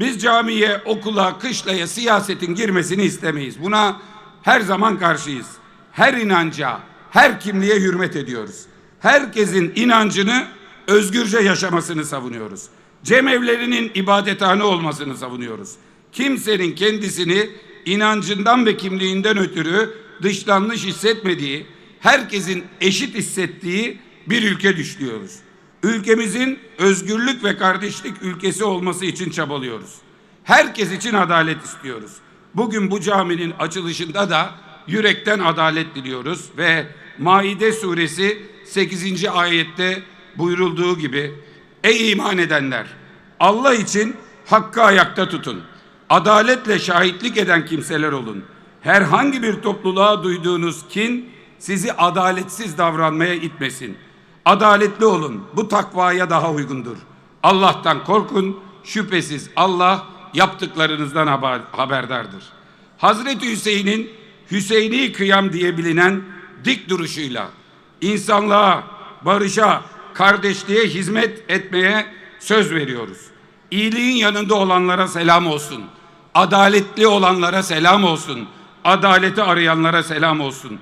Biz camiye, okula, kışlaya, siyasetin girmesini istemeyiz. Buna her zaman karşıyız. Her inanca, her kimliğe hürmet ediyoruz. Herkesin inancını özgürce yaşamasını savunuyoruz. Cemevlerinin ibadethane olmasını savunuyoruz. Kimsenin kendisini inancından ve kimliğinden ötürü dışlanmış hissetmediği, herkesin eşit hissettiği bir ülke düşlüyoruz. Ülkemizin özgürlük ve kardeşlik ülkesi olması için çabalıyoruz. Herkes için adalet istiyoruz. Bugün bu caminin açılışında da yürekten adalet diliyoruz ve Maide suresi 8. ayette buyurulduğu gibi Ey iman edenler Allah için hakkı ayakta tutun. Adaletle şahitlik eden kimseler olun. Herhangi bir topluluğa duyduğunuz kin sizi adaletsiz davranmaya itmesin. Adaletli olun. Bu takvaya daha uygundur. Allah'tan korkun. Şüphesiz Allah yaptıklarınızdan haber- haberdardır. Hazreti Hüseyin'in Hüseyini kıyam diye bilinen dik duruşuyla insanlığa, barışa, kardeşliğe hizmet etmeye söz veriyoruz. İyiliğin yanında olanlara selam olsun. Adaletli olanlara selam olsun. Adaleti arayanlara selam olsun.